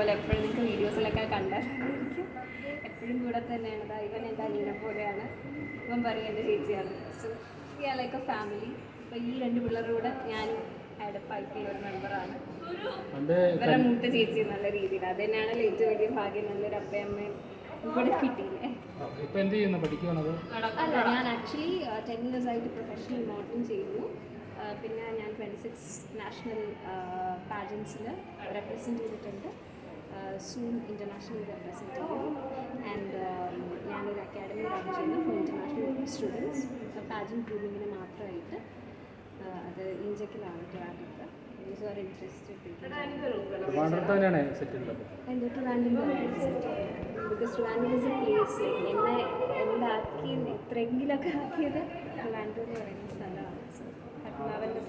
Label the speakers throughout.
Speaker 1: പോലെ എപ്പോഴും നിങ്ങൾക്ക് വീഡിയോസിലൊക്കെ കണ്ടായിരിക്കും. എപ്പോഴും കൂടെ തന്നെയാണ്. ദാ ഇവൻ എന്റെ അനിയനെ പോലെയാണ്. ഇവൻ പറയും എന്റെ ചേച്ചിയാണ്. So we are like a family അപ്പോൾ ഈ രണ്ട് പിള്ളേരുടെ കൂടെ ഞാനും അഡപ്പായിട്ടുള്ള ഒരു മെമ്പറാണ് ഇവരുടെ മൂത്ത ചേച്ചി നല്ല രീതിയിൽ അത് തന്നെയാണല്ലോ ഏറ്റവും വലിയ ഭാഗ്യം നല്ലൊരു അപ്പയമ്മയും ഇവിടെ കിട്ടിയില്ലേ?
Speaker 2: ഇപ്പം എന്ത് ചെയ്യുന്നു? പഠിക്കുകയാണത്
Speaker 1: അല്ല ഞാൻ ആക്ച്വലി ടെൻ ഇയേഴ്സ് ആയിട്ട് പ്രൊഫഷണൽ മോഡലിംഗ് ചെയ്യുന്നു. പിന്നെ ഞാൻ ട്വന്റി സിക്സ് നാഷണൽ പാജൻസിൽ റെപ്രസെന്റ് ചെയ്തിട്ടുണ്ട്. സൂൺ ഇന്റർനാഷണൽ റെപ്രസെന്റേറ്റീവ് ആൻഡ് ഞാനൊരു അക്കാഡമി റൺ ചെയ്യുന്നു ഫോർ ഇന്റർനാഷണൽ സ്റ്റുഡൻസ് പാജൻ ഗ്രൂമിങ്ങിന് മാത്രമായിട്ട് അത് ഇഞ്ചക്കിലാണ് ആർ ഇൻട്രസ്റ്റഡ് എന്റെ ബിക്കോസ് ഇസ് എ പ്ലേസ് എന്നെ എന്താക്കി ഇത്രയെങ്കിലൊക്കെ ആക്കിയത് എന്ന് പറയുന്ന സ്ഥലമാണ്. സോ
Speaker 2: പത്മാവന്റെ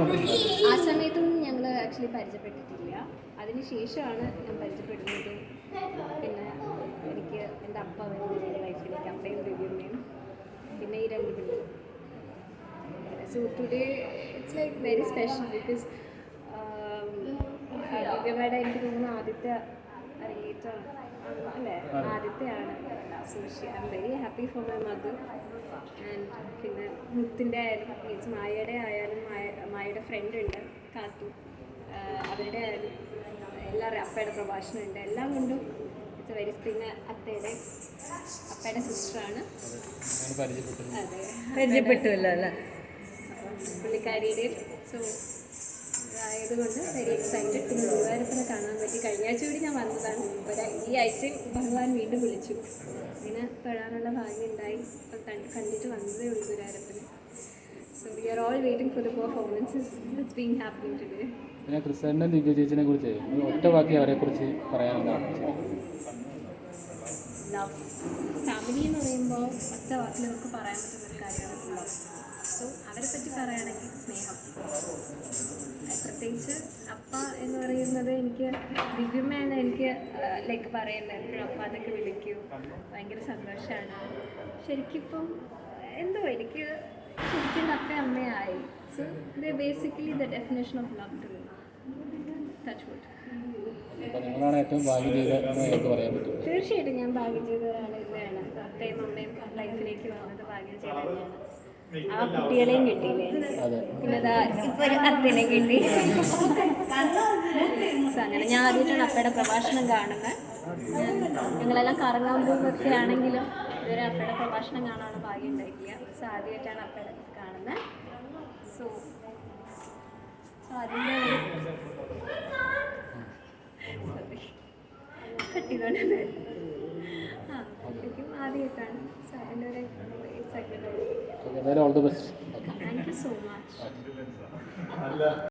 Speaker 2: വന്നിട്ടില്ല
Speaker 1: ആ സമയത്തൊന്നും ഞങ്ങൾ ആക്ച്വലി പരിചയപ്പെട്ടിട്ടില്ല. അതിന് ശേഷമാണ് ഞാൻ പരിചയപ്പെടുന്നത്. പിന്നെ എനിക്ക് എന്റെ അപ്പ വരുന്നത് എന്റെ ലൈഫിലേക്ക് അപ്പയും ദിവ്യമ്മയും പിന്നെ ഈ രണ്ട് പിള്ളേർ so today it's like very special because ദിവ്യമ്മയുടെ എനിക്ക് തോന്നുന്നു ആദ്യത്തെ അരങ്ങേറ്റം അല്ലേ? ആദ്യത്തെയാണ് so I'm very happy for my mother and പിന്നെ മുത്തിന്റെ ആയാലും മീൻസ് മായയുടെ ആയാലും മായ മായയുടെ ഫ്രണ്ട് ഉണ്ട് കാത്തു അവരുടെ എല്ലാ എല്ലാവരും അപ്പയുടെ പ്രഭാഷണം ഉണ്ട്. എല്ലാം കൊണ്ടും ഇറ്റ്സ് വെരി പിന്നെ അത്തയുടെ അപ്പയുടെ സിസ്റ്ററാണ്. അതെ.
Speaker 3: അല്ലേ?
Speaker 1: പുള്ളിക്കാരിയുടെയും സോ ആയതുകൊണ്ട് വെരി എക്സൈറ്റഡ് പിന്നെ ഗുരുവായൂരപ്പനെ കാണാൻ പറ്റി. കഴിഞ്ഞ ആഴ്ച കൂടി ഞാൻ വന്നതാണ്. ഒരു ഈ ആഴ്ച ഭഗവാൻ വീണ്ടും വിളിച്ചു. അങ്ങനെ തൊഴാനുള്ള ഭാഗ്യം ഉണ്ടായി. അപ്പം കണ്ട് കണ്ടിട്ട് വന്നതേ ഉള്ളൂ ഗുരുവായൂരപ്പനെ waiting for the performances it's being happening today
Speaker 2: പിന്നെ ക്രിസ്ത്യന്റെ ദിവ്യ ചേച്ചിനെ കുറിച്ച് ഒറ്റ ബാക്കി അവരെക്കുറിച്ച് പറയാനുള്ളതാണ്
Speaker 1: ലവ് ഫാമിലി എന്ന് പറയുമ്പോൾ ഒറ്റ വാക്കിൽ നമുക്ക് പറയാൻ പറ്റുന്ന ഒരു കാര്യമാണ് ലവ് സോ അവരെ പറ്റി പറയുകയാണെങ്കിൽ സ്നേഹം. പ്രത്യേകിച്ച് അപ്പ എന്ന് പറയുന്നത് എനിക്ക് ദിവ്യമ്മയാണ് എനിക്ക് ലൈക്ക് പറയുന്നത്. എപ്പോഴും അപ്പ എന്നൊക്കെ വിളിക്കും. ഭയങ്കര സന്തോഷമാണ്. ശരിക്കിപ്പം എന്തോ എനിക്ക് ശരിക്കും എന്റെ അപ്പ അമ്മയായി സോ ഇത് basically the definition of love to touch they're
Speaker 2: basically the definition of love to me. Touch wood.
Speaker 1: തീർച്ചയായിട്ടും ഞാൻ ഭാഗ്യം ചെയ്ത ഒരാൾ അപ്പയും അമ്മയും ലൈഫിലേക്ക് വന്നത് ഭാഗ്യം ചെയ്ത ആ കുട്ടികളെയും കിട്ടിയില്ലേ? പിന്നെ ഇപ്പൊ ഒരു അത്തിനെ കിട്ടി. So അങ്ങനെ ഞാൻ ആദ്യമായിട്ടാണ് അപ്പയുടെ പ്രഭാഷണം കാണുന്നത്. ഞങ്ങളെല്ലാം കറങ്ങാൻ പോകുന്നൊക്കെ ആണെങ്കിലും ഇതുവരെ അപ്പയുടെ പ്രഭാഷണം കാണാനുള്ള ഭാഗ്യം ഉണ്ടായിട്ടില്ല. സോ ആദ്യമായിട്ടാണ് അപ്പയുടെ കാണുന്നത്. കട്ടിയതുകൊണ്ട് ആ ശരിക്കും ആദ്യമായിട്ടാണ് സോ അതിന്റെ ഒരു
Speaker 2: best
Speaker 1: thank you so much